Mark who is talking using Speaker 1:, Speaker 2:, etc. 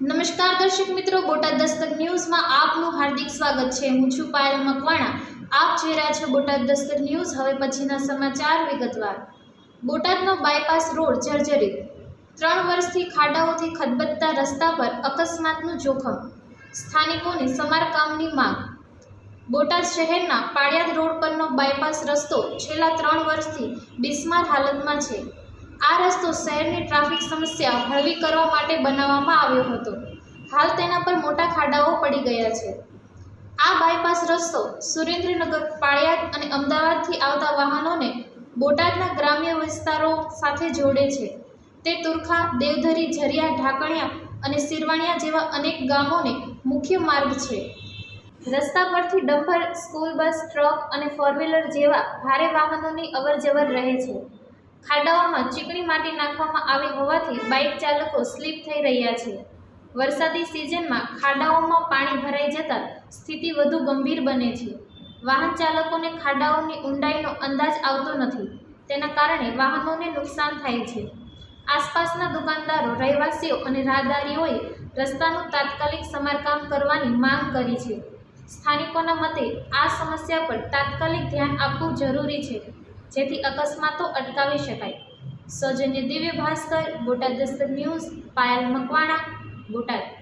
Speaker 1: નમસ્કાર દર્શક મિત્રો, બોટાદ દસ્તક ન્યૂઝમાં આપનું હાર્દિક સ્વાગત છે. હું છું પાયલ મકવાણા. આપ જોઈ રહ્યા છો બોટાદ દસ્તક ન્યૂઝ. હવે પછીના સમાચાર વિગતવાર. બોટાદનો બાયપાસ રોડ જર્જરિત. ત્રણ વર્ષથી ખાડાઓથી ખદબદતા રસ્તા પર અકસ્માતનું જોખમ. સ્થાનિકોની સમારકામની માંગ. બોટાદ શહેરના પાળિયાદ રોડ પરનો બાયપાસ રસ્તો છેલ્લા ત્રણ વર્ષથી બિસ્માર હાલતમાં છે. આ રસ્તો શહેરની ટ્રાફિક સમસ્યા હળવી કરવા માટે બનાવવામાં આવ્યો હતો. હાલ તેના પર મોટા ખાડાઓ પડી ગયા છે. આ બાયપાસ રસ્તો સુરેન્દ્રનગર, પાળિયાદ અને અમદાવાદથી આવતા વાહનોને બોટાદના ગ્રામ્ય વિસ્તારો સાથે જોડે છે. તે તુરખા, દેવધરી, ઝરિયા, ઢાકણિયા અને સિરવાણિયા જેવા અનેક ગામોને મુખ્ય માર્ગ છે. રસ્તા પરથી ડમ્પર, સ્કૂલ બસ, ટ્રક અને ફોર વ્હીલર જેવા ભારે વાહનોની અવરજવર રહે છે. ખાડાઓમાં ચીકણી માટી નાખવામાં આવી હોવાથી બાઇક ચાલકો સ્લીપ થઈ રહ્યા છે. વરસાદી સિઝનમાં ખાડાઓમાં પાણી ભરાઈ જતાં સ્થિતિ વધુ ગંભીર બને છે. વાહન ચાલકોને ખાડાઓની ઊંડાઈનો અંદાજ આવતો નથી. તેના કારણે વાહનોને નુકસાન થાય છે. આસપાસના દુકાનદારો, રહેવાસીઓ અને રાહદારીઓએ રસ્તાનું તાત્કાલિક સમારકામ કરવાની માંગ કરી છે. સ્થાનિકોના મતે આ સમસ્યા પર તાત્કાલિક ધ્યાન આપવું જરૂરી છે. જેથી અકસ્માતો અટકાવી શકાય. સૌજન્ય દિવ્ય ભાસ્કર બોટાદ દસ્તક ન્યૂઝ પાયલ મકવાણા બોટાદ.